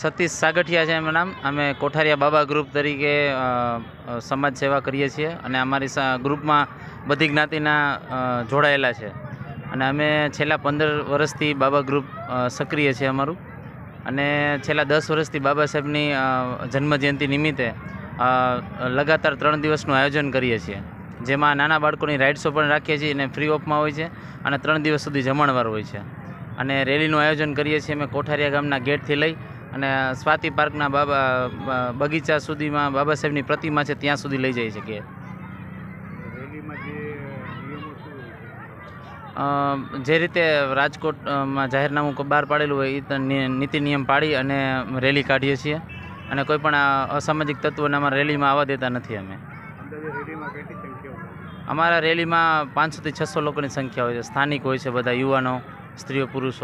સતીશ સાગઠિયા છે એમનું નામ. અમે કોઠારિયા બાબા ગ્રુપ તરીકે સમાજ સેવા કરીએ છીએ અને અમારી ગ્રુપમાં બધી જ્ઞાતિના જોડાયેલા છે. અને અમે છેલ્લા પંદર વર્ષથી બાબા ગ્રુપ સક્રિય છે અમારું. અને છેલ્લા દસ વર્ષથી બાબા સાહેબની જન્મજયંતિ નિમિત્તે લગાતાર ત્રણ દિવસનું આયોજન કરીએ છીએ. જેમાં નાના બાળકોની રાઇડ્સો પણ રાખીએ છીએ અને ફ્રી ઓફમાં હોય છે અને ત્રણ દિવસ સુધી જમણવાર હોય છે. અને રેલીનું આયોજન કરીએ છીએ અમે કોઠારિયા ગામના ગેટથી લઈ અને સ્વાતિ પાર્કના બાબા બગીચા સુધીમાં બાબા સાહેબની પ્રતિમા છે ત્યાં સુધી લઈ જઈ શકીએ જે રીતે રાજકોટમાં જાહેરનામું બહાર પાડેલું હોય એ નીતિ નિયમ પાડી અને રેલી કાઢીએ છીએ. અને કોઈ પણ અસામાજિક તત્વોને અમારા રેલીમાં આવવા દેતા નથી અમે. અમારા રેલીમાં પાંચસોથી છસો લોકોની સંખ્યા હોય છે. સ્થાનિક હોય છે બધા યુવાનો. স্ত্রী পুরুষ